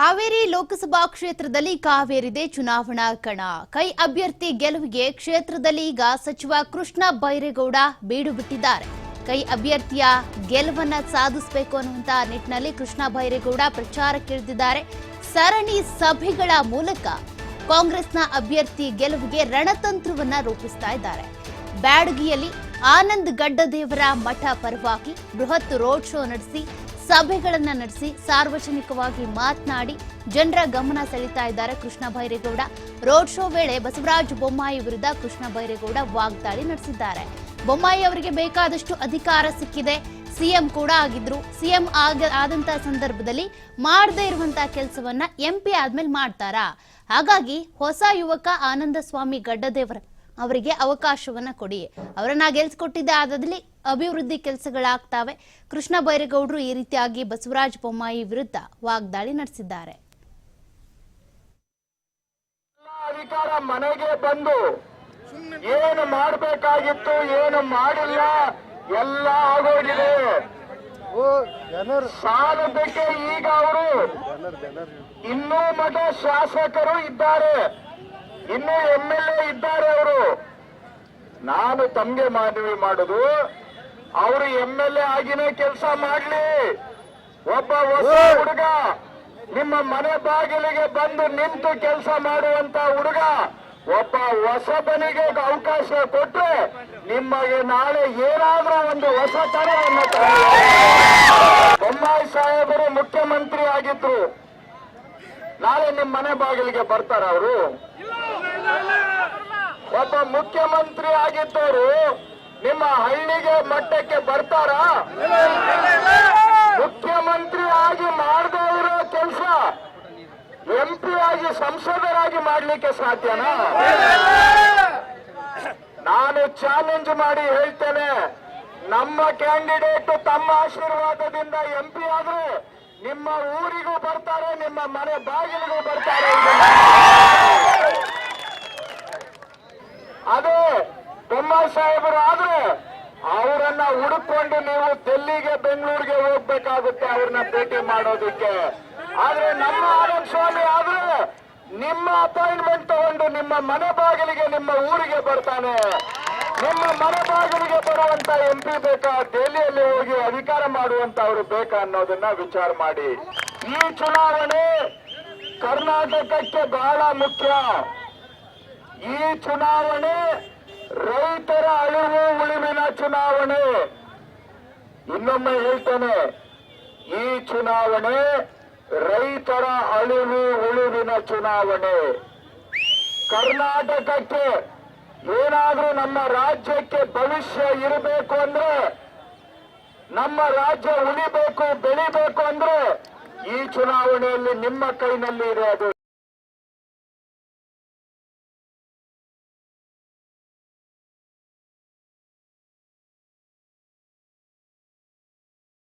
ಹಾವೇರಿ ಲೋಕಸಭಾ ಕ್ಷೇತ್ರದಲ್ಲಿ ಕಾವೇರಿದೆ ಚುನಾವಣಾ ಕಣ. ಕೈ ಅಭ್ಯರ್ಥಿ ಗೆಲುವಿಗೆ ಕ್ಷೇತ್ರದಲ್ಲಿ ಈಗ ಸಚಿವ ಕೃಷ್ಣ ಬೈರೇಗೌಡ ಬೀಡು ಬಿಟ್ಟಿದ್ದಾರೆ. ಕೈ ಅಭ್ಯರ್ಥಿಯ ಗೆಲುವನ್ನ ಸಾಧಿಸಬೇಕು ಅನ್ನುವಂತ ನಿಟ್ಟಿನಲ್ಲಿ ಕೃಷ್ಣ ಬೈರೇಗೌಡ ಪ್ರಚಾರಕ್ಕಿಳಿದಿದ್ದಾರೆ ಸರಣಿ ಸಭೆಗಳ ಮೂಲಕ ಕಾಂಗ್ರೆಸ್ನ ಅಭ್ಯರ್ಥಿ ಗೆಲುವಿಗೆ ರಣತಂತ್ರವನ್ನ ರೂಪಿಸ್ತಾ ಇದ್ದಾರೆ. ಬ್ಯಾಡಗಿಯಲ್ಲಿ ಆನಂದ್ ಗಡ್ಡದೇವರ ಮಠ ಪರವಾಗಿ ಬೃಹತ್ ರೋಡ್ ಶೋ ನಡೆಸಿ ಸಭೆಗಳನ್ನ ನಡೆಸಿ ಸಾರ್ವಜನಿಕವಾಗಿ ಮಾತನಾಡಿ ಜನರ ಗಮನ ಸೆಳೀತಾ ಇದ್ದಾರೆ ಕೃಷ್ಣ ಬೈರೇಗೌಡ ರೋಡ್ ಶೋ ವೇಳೆ ಬಸವರಾಜ ಬೊಮ್ಮಾಯಿ ವಿರುದ್ಧ ಕೃಷ್ಣ ಬೈರೇಗೌಡ ವಾಗ್ದಾಳಿ ನಡೆಸಿದ್ದಾರೆ. ಬೊಮ್ಮಾಯಿ ಅವರಿಗೆ ಬೇಕಾದಷ್ಟು ಅಧಿಕಾರ ಸಿಕ್ಕಿದೆ. ಸಿಎಂ ಕೂಡ ಆಗಿದ್ರು. ಸಿಎಂ ಆಗ ಆದಂತ ಸಂದರ್ಭದಲ್ಲಿ ಮಾಡದೇ ಇರುವಂತಹ ಕೆಲಸವನ್ನ ಎಂಪಿ ಆದ್ಮೇಲೆ ಮಾಡ್ತಾರಾ? ಹಾಗಾಗಿ ಹೊಸ ಯುವಕ ಆನಂದ ಸ್ವಾಮಿ ಗಡ್ಡದೇವರ ಅವರಿಗೆ ಅವಕಾಶವನ್ನ ಕೊಡಿ. ಅವರನ್ನ ಗೆಲ್ಸ್ಕೊಟ್ಟಿದ್ದೆ ಆದಲ್ಲಿ ಅಭಿವೃದ್ಧಿ ಕೆಲಸಗಳಾಗ್ತಾವೆ. ಕೃಷ್ಣ ಬೈರೇಗೌಡರು ಈ ರೀತಿಯಾಗಿ ಬಸವರಾಜ ಬೊಮ್ಮಾಯಿ ವಿರುದ್ಧ ವಾಗ್ದಾಳಿ ನಡೆಸಿದ್ದಾರೆ. ಅಧಿಕಾರ ಮನೆಗೆ ಬಂದು ಏನು ಮಾಡಬೇಕಾಗಿತ್ತು ಏನು ಮಾಡಿಲ್ಲ ಎಲ್ಲ ಆಗೋಗಿದೆ. ಸಾಲದಕ್ಕೆ ಈಗ ಅವರು ಇನ್ನೂ ಮಠ ಶಾಸಕರು ಇದ್ದಾರೆ. ಇನ್ನೂ ಎಂ ಎಲ್ ಎ ಇದ್ದಾರೆ ಅವರು. ನಾನು ತಮಗೆ ಮನವಿ ಮಾಡುದು. ಅವರು ಎಂ ಎಲ್ ಎ ಆಗಿನೇ ಕೆಲಸ ಮಾಡಲಿ. ಒಬ್ಬ ಹೊಸ ಹುಡುಗ ನಿಮ್ಮ ಮನೆ ಬಾಗಿಲಿಗೆ ಬಂದು ನಿಂತು ಕೆಲಸ ಮಾಡುವಂತ ಹುಡುಗ ಒಬ್ಬ ಹೊಸಬನಿಗೆ ಅವಕಾಶ ಕೊಟ್ರೆ ನಿಮಗೆ ನಾಳೆ ಏನಾದ್ರೂ ಒಂದು ಹೊಸ ತರವನ್ನು ಬೊಮ್ಮಾಯಿ ಸಾಹೇಬರು ಮುಖ್ಯಮಂತ್ರಿ ಆಗಿದ್ರು. ನಾಳೆ ನಿಮ್ಮ ಮನೆ ಬಾಗಿಲಿಗೆ ಬರ್ತಾರ ಅವರು. ಒಬ್ಬ ಮುಖ್ಯಮಂತ್ರಿ ಆಗಿದ್ದವರು ನಿಮ್ಮ ಹಳ್ಳಿಗೆ ಮಟ್ಟಕ್ಕೆ ಬರ್ತಾರ? ಮುಖ್ಯಮಂತ್ರಿ ಆಗಿ ಮಾಡದೇ ಕೆಲಸ ಎಂ ಪಿ ಆಗಿ ಸಂಸದರಾಗಿ ಮಾಡ್ಲಿಕ್ಕೆ ಸಾಧ್ಯನಾ? ನಾನು ಚಾಲೆಂಜ್ ಮಾಡಿ ಹೇಳ್ತೇನೆ, ನಮ್ಮ ಕ್ಯಾಂಡಿಡೇಟ್ ತಮ್ಮ ಆಶೀರ್ವಾದದಿಂದ ಎಂ ಪಿ ಆದ್ರೆ ನಿಮ್ಮ ಊರಿಗೂ ಬರ್ತಾರೆ, ನಿಮ್ಮ ಮನೆ ಬಾಗಿಲಿಗೂ ಬರ್ತಾರೆ. ಅದೇ ಬೊಮ್ಮಾಯಿ ಸಾಹೇಬರು ಆದ್ರೆ ಅವರನ್ನ ಹುಡುಕೊಂಡು ನೀವು ದಿಲ್ಲಿಗೆ, ಬೆಂಗಳೂರಿಗೆ ಹೋಗ್ಬೇಕಾಗುತ್ತೆ ಅವ್ರನ್ನ ಭೇಟಿ ಮಾಡೋದಕ್ಕೆ. ಆದ್ರೆ ನಮ್ಮ ಆನಂದ್ ಸ್ವಾಮಿ ಆದ್ರೆ ನಿಮ್ಮ ಅಪಾಯಿಂಟ್ಮೆಂಟ್ ತಗೊಂಡು ನಿಮ್ಮ ಮನೆ ಬಾಗಿಲಿಗೆ ನಿಮ್ಮ ಊರಿಗೆ ಬರ್ತಾನೆ. ನಿಮ್ಮ ಮನೆ ಬಾಗಿಲಿಗೆ ಬರುವಂತ ಎಂ ಪಿ ಬೇಕಾ? ದೆಹಲಿಯಲ್ಲಿ ಹೋಗಿ ಅಧಿಕಾರ ಮಾಡುವಂತ ಅವರು ಬೇಕಾ ಅನ್ನೋದನ್ನ ವಿಚಾರ ಮಾಡಿ. ಈ ಚುನಾವಣೆ ಕರ್ನಾಟಕಕ್ಕೆ ಬಹಳ ಮುಖ್ಯ. ಈ ಚುನಾವಣೆ ರೈತರ ಅಳಿವು ಉಳಿವಿನ ಚುನಾವಣೆ. ಇನ್ನೊಮ್ಮೆ ಹೇಳ್ತೇನೆ, ಈ ಚುನಾವಣೆ ರೈತರ ಅಳಿವು ಉಳಿವಿನ ಚುನಾವಣೆ. ಕರ್ನಾಟಕಕ್ಕೆ ಏನಾದ್ರೂ ನಮ್ಮ ರಾಜ್ಯಕ್ಕೆ ಭವಿಷ್ಯ ಇರಬೇಕು ಅಂದ್ರೆ, ನಮ್ಮ ರಾಜ್ಯ ಉಳಿಬೇಕು, ಬೆಳಿಬೇಕು ಅಂದ್ರೆ ಈ ಚುನಾವಣೆಯಲ್ಲಿ ನಿಮ್ಮ ಕೈನಲ್ಲಿ ಇದೆ ಅದು.